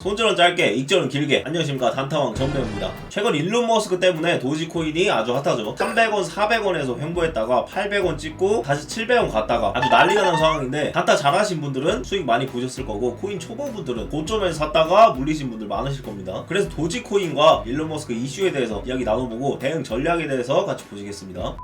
손절은 짧게, 익절은 길게. 안녕하십니까 단타왕 전배입니다. 최근 일론 머스크 때문에 도지코인이 아주 핫하죠. 300원, 400원에서 횡보했다가 800원 찍고 다시 700원 갔다가 아주 난리가 난 상황인데 단타 잘하신 분들은 수익 많이 보셨을 거고 코인 초보분들은 고점에서 샀다가 물리신 분들 많으실 겁니다. 그래서 도지코인과 일론 머스크 이슈에 대해서 이야기 나눠보고 대응 전략에 대해서 같이 보시겠습니다.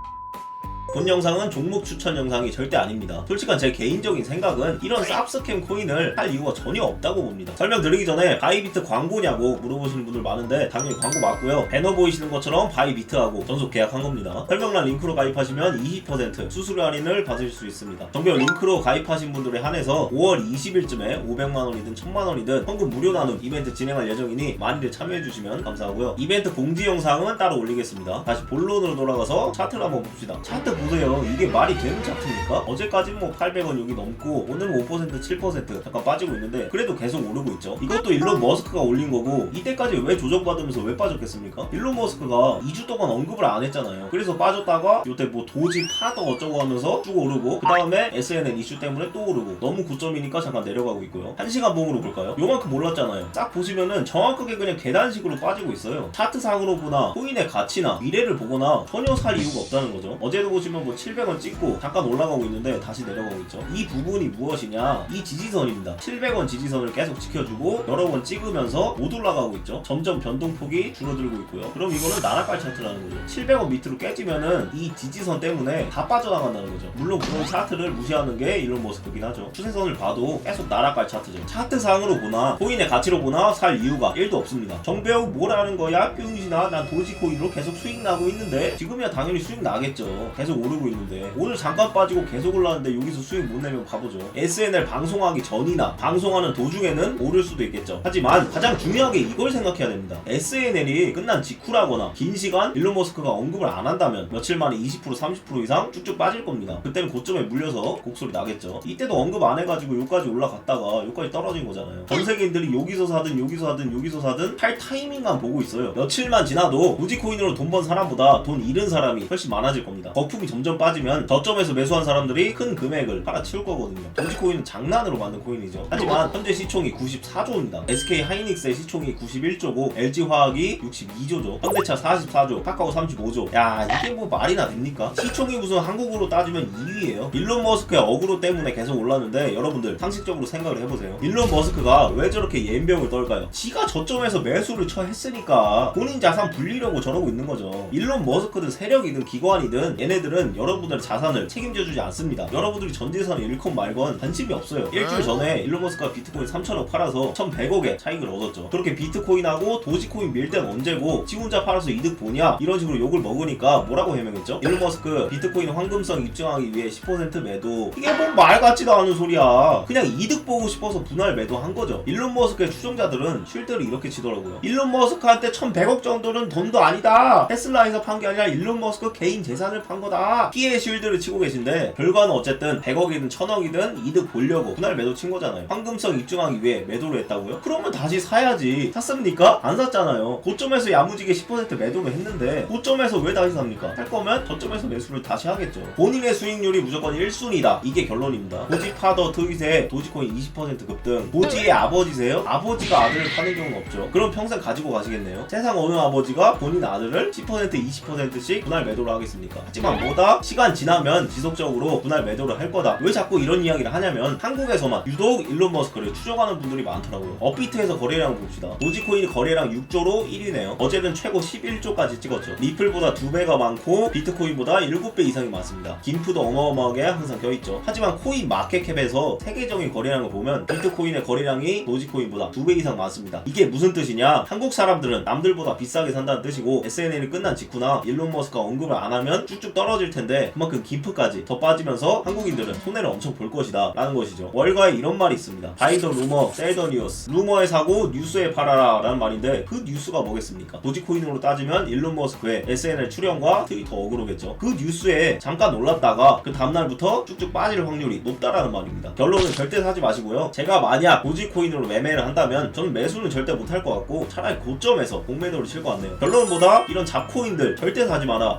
본 영상은 종목 추천 영상이 절대 아닙니다. 솔직한 제 개인적인 생각은 이런 쌉스캠 코인을 할 이유가 전혀 없다고 봅니다. 설명드리기 전에 바이비트 광고냐고 물어보시는 분들 많은데 당연히 광고 맞고요. 배너 보이시는 것처럼 바이비트하고 전속 계약한 겁니다. 설명란 링크로 가입하시면 20% 수수료 할인을 받으실 수 있습니다. 정별 링크로 가입하신 분들에 한해서 5월 20일쯤에 500만 원이든 1000만 원이든 현금 무료 나눔 이벤트 진행할 예정이니 많이들 참여해 주시면 감사하고요. 이벤트 공지 영상은 따로 올리겠습니다. 다시 본론으로 돌아가서 차트를 한번 봅시다. 차트 보세요. 이게 말이 되는 차트입니까? 어제까지 뭐 800원 여기 넘고 오늘은 5% 7% 잠깐 빠지고 있는데 그래도 계속 오르고 있죠. 이것도 일론 머스크가 올린 거고 이때까지 왜 조정받으면서 왜 빠졌겠습니까? 일론 머스크가 2주 동안 언급을 안 했잖아요. 그래서 빠졌다가 요때 뭐 도지 파도 어쩌고 하면서 쭉 오르고 그 다음에 SNL 이슈 때문에 또 오르고 너무 고점이니까 잠깐 내려가고 있고요. 한 시간 봉으로 볼까요? 요만큼 올랐잖아요. 딱 보시면은 정확하게 그냥 계단식으로 빠지고 있어요. 차트상으로 보나 코인의 가치나 미래를 보거나 전혀 살 이유가 없다는 거죠. 어제도 보시면 뭐 700원 찍고 잠깐 올라가고 있는데 다시 내려가고 있죠. 이 부분이 무엇이냐? 이 지지선입니다. 700원 지지선을 계속 지켜주고 여러 번 찍으면서 못 올라가고 있죠. 점점 변동폭이 줄어들고 있고요. 그럼 이거는 나락갈 차트라는 거죠. 700원 밑으로 깨지면은 이 지지선 때문에 다 빠져나간다는 거죠. 물론 그런 차트를 무시하는 게 일론 머스크긴 하죠. 추세선을 봐도 계속 나락갈 차트죠. 차트상으로 보나 코인의 가치로 보나 살 이유가 1도 없습니다. 정배우 뭐라는 거야? 병신아 난 도지코인으로 계속 수익 나고 있는데 지금이야 당연히 수익 나겠죠. 계속 오르고 있는데 오늘 잠깐 빠지고 계속 올랐는데 여기서 수익 못 내면 바보죠. SNL 방송하기 전이나 방송하는 도중에는 오를 수도 있겠죠. 하지만 가장 중요하게 이걸 생각해야 됩니다. SNL이 끝난 직후라거나 긴 시간 일론 머스크가 언급을 안 한다면 며칠 만에 20% 30% 이상 쭉쭉 빠질 겁니다. 그때는 고점에 물려서 곡소리 나겠죠. 이때도 언급 안 해가지고 여기까지 올라갔다가 여기까지 떨어진 거잖아요. 전 세계인들이 여기서 사든 여기서 사든 여기서 사든 할 타이밍만 보고 있어요. 며칠만 지나도 도지코인으로 돈 번 사람보다 돈 잃은 사람이 훨씬 많아질 겁니다. 거품이 점점 빠지면 저점에서 매수한 사람들이 큰 금액을 팔아치울 거거든요. 도지코인은 장난으로 만든 코인이죠. 하지만 현재 시총이 94조입니다. SK 하이닉스의 시총이 91조고 LG 화학이 62조죠. 현대차 44조, 카카오 35조. 야 이게 뭐 말이나 됩니까? 시총이 무슨 한국으로 따지면 2위예요. 일론 머스크의 어그로 때문에 계속 올랐는데 여러분들 상식적으로 생각을 해보세요. 일론 머스크가 왜 저렇게 옌병을 떨까요? 지가 저점에서 매수를 쳐 했으니까 본인 자산 불리려고 저러고 있는 거죠. 일론 머스크든 세력이든 기관이든 얘네들은 여러분들의 자산을 책임져주지 않습니다. 여러분들이 전 재산을 잃건 말건 관심이 없어요. 일주일 전에 일론 머스크가 비트코인 3천억 팔아서 1,100억의 차익을 얻었죠. 그렇게 비트코인하고 도지코인 밀 때는 언제고 지 혼자 팔아서 이득 보냐 이런 식으로 욕을 먹으니까 뭐라고 해명했죠? 일론 머스크 비트코인 황금성 입증하기 위해 10% 매도 이게 뭐 말 같지도 않은 소리야. 그냥 이득 보고 싶어서 분할 매도한 거죠. 일론 머스크의 추종자들은 쉴드를 이렇게 치더라고요. 일론 머스크한테 1,100억 정도는 돈도 아니다. 테슬라에서 판 게 아니라 일론 머스크 개인 재산을 판 거다. 피해 쉴드를 치고 계신데 결과는 어쨌든 100억이든 1000억이든 이득 보려고 분할 매도 친 거잖아요. 황금성 입증하기 위해 매도를 했다고요? 그러면 다시 사야지. 샀습니까? 안 샀잖아요. 고점에서 야무지게 10% 매도를 했는데 고점에서 왜 다시 삽니까? 할 거면 저점에서 매수를 다시 하겠죠. 본인의 수익률이 무조건 1순위다. 이게 결론입니다. 도지 파더 트윗에 도지코인 20% 급등. 도지의 아버지세요? 아버지가 아들을 파는 경우는 없죠. 그럼 평생 가지고 가시겠네요. 세상 어느 아버지가 본인 아들을 10% 20%씩 분할 매도를 하겠습니까? 하지만 뭐 다? 시간 지나면 지속적으로 분할 매도를 할 거다. 왜 자꾸 이런 이야기를 하냐면 한국에서만 유독 일론 머스크를 추종하는 분들이 많더라고요. 업비트에서 거래량을 봅시다. 도지코인이 거래량 6조로 1위네요. 어제는 최고 11조까지 찍었죠. 리플보다 2배가 많고 비트코인보다 7배 이상이 많습니다. 김프도 어마어마하게 항상 껴있죠. 하지만 코인 마켓캡에서 세계적인 거래량을 보면 비트코인의 거래량이 도지코인보다 2배 이상 많습니다. 이게 무슨 뜻이냐? 한국 사람들은 남들보다 비싸게 산다는 뜻이고 SNL이 끝난 직후나 일론 머스크가 언급을 안 하면 쭉쭉 떨어 질 텐데 그만큼 김프까지 더 빠지면서 한국인들은 손해를 엄청 볼 것이다 라는 것이죠. 월가에 이런 말이 있습니다. 바이더 루머, 셀더 뉴스. 루머에 사고 뉴스에 팔아라 라는 말인데 그 뉴스가 뭐겠습니까? 도지코인으로 따지면 일론 머스크의 SNL 출연과 트위터 어그로겠죠. 그 뉴스에 잠깐 올랐다가 그 다음날부터 쭉쭉 빠질 확률이 높다라는 말입니다. 결론은 절대 사지 마시고요. 제가 만약 도지코인으로 매매를 한다면 저는 매수는 절대 못할 것 같고 차라리 고점에서 공매도를 칠 것 같네요. 결론보다 이런 잡코인들 절대 사지 마라.